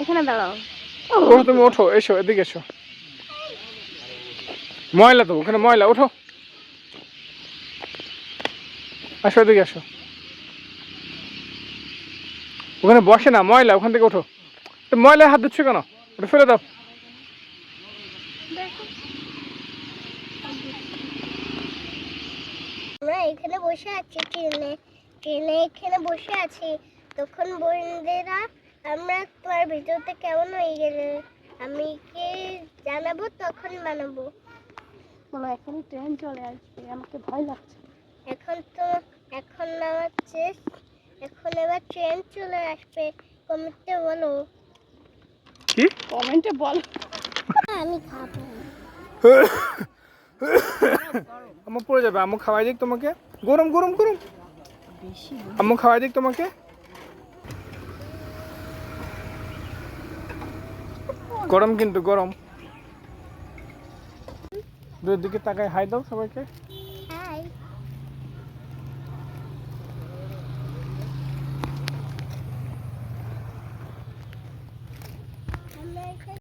এখানে দাঁড়াও। ওঠো তুমি ওঠো এসো এদিকে এসো। ময়লা তো ওখানে ময়লা ওঠো। আসো এদিকে আসো। ওখানে বসে না ময়লা ওখান থেকে ওঠো। তো ময়লায় হাত দিচ্ছ কেন? ওটা ফেলে দাও। আমরা এখানে বসে আছি ট্রেনে ট্রেনে এখানে বসে আছি। তখন বন্ধুরা আমরা তোমার ভিডিওতে কেমন হয়ে গেলে? আমি কে জানাব? তখন বানাবো। বলো এখন ট্রেন চলে আসবে আমাকে ভয় লাগছে। এখন তো এখন আমার নামাচ্ছে এখন এবার ট্রেন চলে আসবে। কমিতে বলো। কি? কমেন্টে বলো। আমি খাব। আম্মু পড়ে যাবে আম্মু খাওয়াই দিক তোমাকে। গরম গরম গরম। বেশি আম্মু খাওয়াই দিক তোমাকে। গরম কিন্তু গরম। দুই দিকে তাকাই হাই দাও সবাইকে।